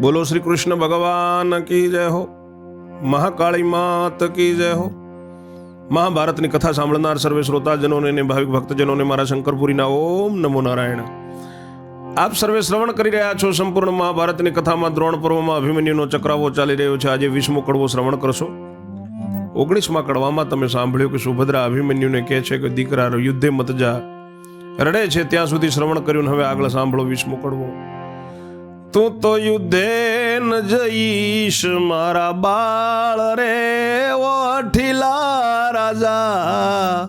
બોલો શ્રી કૃષ્ણ ભગવાન કી જય હો? મહાકાળી માત કી જય હો? મહાભારતની કથા સાંભળનાર સર્વે શ્રોતાજનોને અને ભાવિક ભક્તજનોને મારા શંકરપુરીના ઓમ નમો નારાયણ. આપ સર્વે શ્રવણ કરી રહ્યા છો સંપૂર્ણ મહાભારતની કથામાં દ્રોણ પર્વમાં અભિમન્યુનો ચક્રાવો ચાલી રહ્યો છે. આજે વીસમો કડવો શ્રવણ કરશો. ઓગણીસમાં કડવામાં તમે સાંભળ્યું કે સુભદ્રા અભિમન્યુને કહે છે કે દીકરા યુદ્ધે મત જા. રડે છે ત્યાં સુધી શ્રવણ કર્યું હવે આગળ સાંભળો વીસમો કડવો. તું તો યુદ્ધે ન જઈશ, મારા બાળ રે વઠીલા રાજા.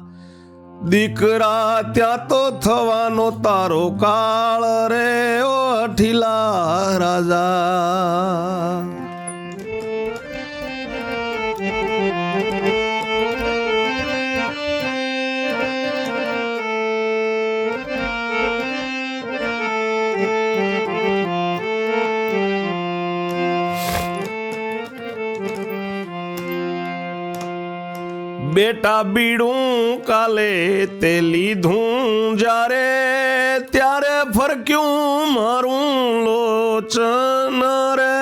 દીકરા ત્યાં તો થવાનો તારો કાળ રે ઓઠીલા રાજા. બેટા બીડું કાલે તે લીધું જ્યારે ત્યારે ફરક્યું મારું લોચન રે.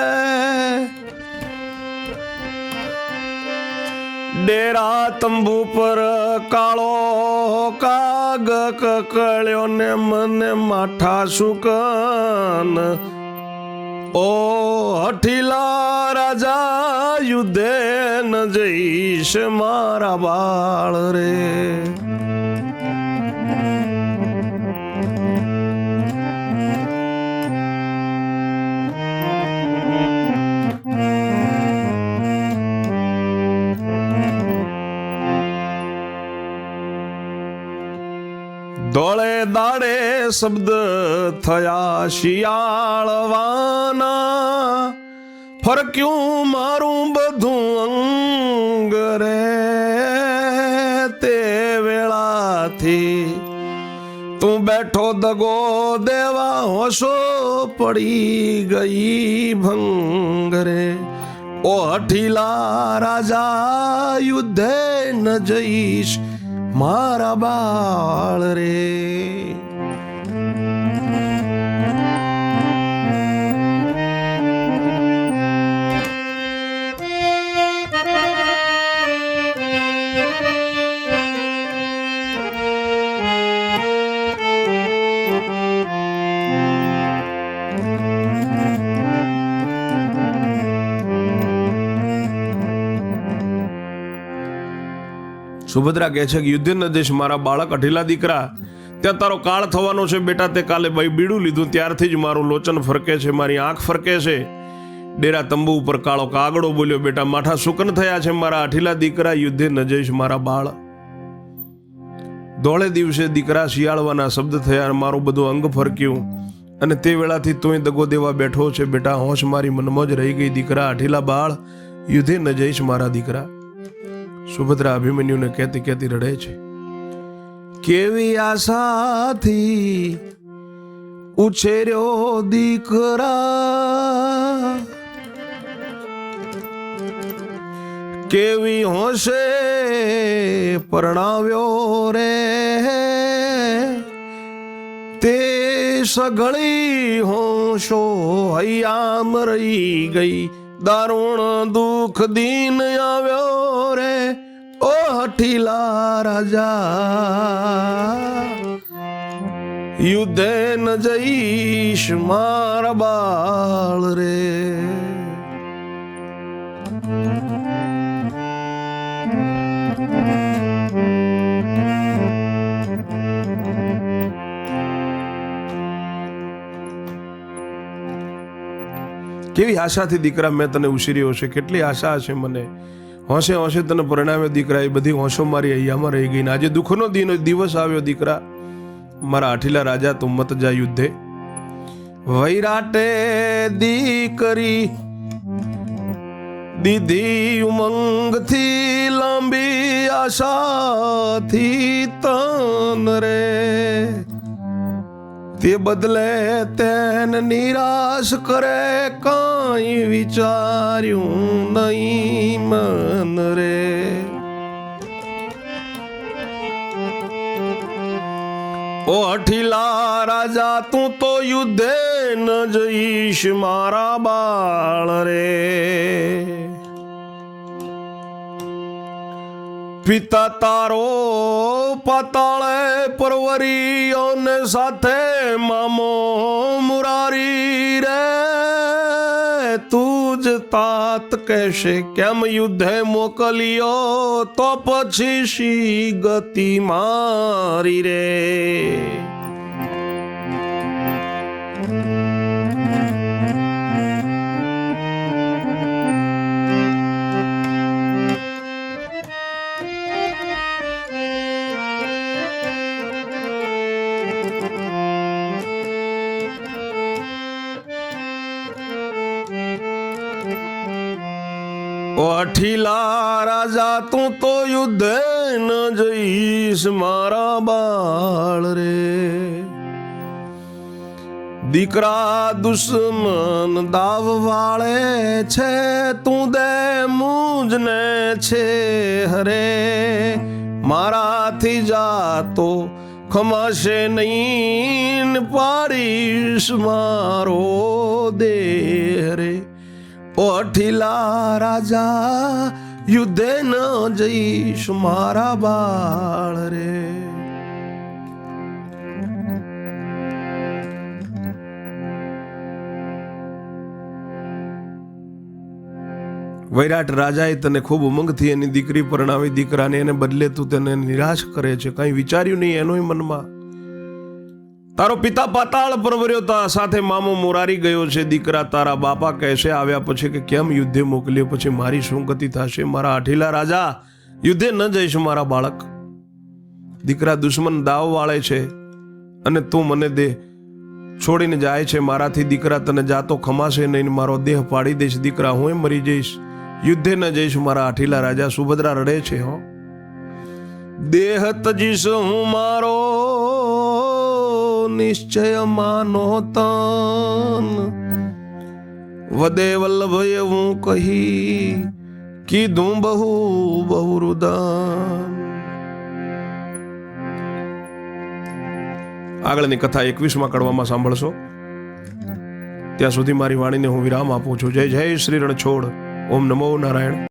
ડેરા તંબુ પર કાળો કાગ કકળ્યો ને મને માઠા સુકન ઓ હઠીલા રાજા યુદ્ધે ન જઈશ મારા બાળ રે. દોળે દાડે શબ્દ થયા શિયાળવાના. ફરક્યું મારું બધું અંગ રે તે વેળાથી. તું બેઠો દગો દેવા હોશો પડી ગઈ ભંગરે ઓ હઠીલા રાજા યુદ્ધે ન જઈશ. મારા બાળ રે સુભદ્રા કહે છે કે ન દેશ મારા બાળક, અઢીલા દીકરા, ત્યાં તારો કાળ થવાનો છે બેટા, તે કાલે ભાઈ બીડું લીધું, ત્યારથી જ મારું લોચન ફરકે છે, મારી આંખ ફરકે છે. ડેરા તંબુ ઉપર કાળો કાગડો બોલ્યો, બેટા, માઠા સુકન થયા છે મારા અઠીલા દીકરા, યુદ્ધે ન જઈશ મારા બાળ. ધોળે દિવસે દીકરા શિયાળવાના શબ્દ થયા મારું બધું અંગ ફરક્યું. અને તે વેળાથી તુંય દગો દેવા બેઠો છે, બેટા, હોશ મારી મનમાં જ રહી ગઈ દીકરા અઠીલા બાળ, યુદ્ધે ન જઈશ મારા દીકરા. સુભદ્રા અભિમન્યુને કહેતી કહેતી રડે છે. કેવી આશાથી ઉછેર્યો દીકરા? કેવી હોશે પરણાવ્યો રે? તે સગળી હોશો હૈયામ રહી ગઈ. દારૂણ દુઃખ દીન આવ્યો રે. ઓ હઠીલા રાજા. યુદ્ધે ન જઈશ મારા બાળ રે. કેવી આશાથી દીકરા મેં તને ઉછેર્યો છે કેટલી આશા હશે મને? હોંશે હોંશે તને પરિણામે દીકરા, એ બધી હોંશો મારી અહીંયામાં રહી ગઈ ને આજે દુઃખનો દિન, દિવસ આવ્યો દીકરા. મારા આઠીલા રાજા, તું મત જા યુદ્ધે. વૈરાટે દીકરી દીધી ઉમંગથી લાંબી આશાથી તન રે. તે બદલે તેને નિરાશ કરે કાંઈ વિચાર્યું નહીં મન રે. ઓ અઠીલા રાજા, તું તો યુદ્ધે ન જઈશ મારા બાળ રે. પિતા તારો પાતાળે પરવરીઓને સાથે મામો મુરારી રે. તું જ તાત કહેશે, કેમ યુદ્ધે મોકલ્યો તો પછી શી ગતિ મારી રે? અઠીલા રાજા, તું તો યુદ્ધે ન જઈશ મારા બાળ રે. દીકરા દુશ્મન દાવ વાળે છે, તું દે મુજને છે હરે. મારાથી જાતો ખમાશે નહીં, પાડીશ મારો દેહ રે. ઓ અઠીલા રાજા, યુદ્ધે ન જઈશ મારા બાળ રે. વૈરાટ રાજાએ તને ખૂબ ઉમંગથી એની દીકરી પરણાવી દીકરાને એને બદલે તું તેને નિરાશ કરે છે. કંઈ વિચાર્યું નહીં એનોય મનમાં? તારો પિતા પાતાળ પરવર્યો તા, સાથે મામો મોરારી ગયો છે, દીકરા તારા બાપા કહેશે, આવ્યા પછી કે કેમ યુદ્ધે મોકલ્યો, પછી મારી શું ગતિ થશે, મારા આઠીલા રાજા, યુદ્ધે ન જઈશ મારા બાળક. દીકરા દુશ્મન દાવ વાળે છે અને તું મને દે, છોડીને જાય છે મારાથી, દીકરા તને જાતો ખમાશે નહીં, મારો દેહ પાડી દઈશ, દીકરા હું મરી જઈશ, યુદ્ધે ન જઈશ મારા આઠીલા રાજા, સુભદ્રા રડે છે, હો. દેહ તજીશ હું મારો નિશ્ચય માનો તન વદે વલ્લભય હું કહી કીધું બહુ બહુ રુદન આગળની કથા એકવીસમાં કડવામાં સાંભળશો. ત્યાં સુધી મારી વાણીને હું વિરામ આપું છું. જય જય શ્રી રણછોડ. ઓમ નમો નારાયણ.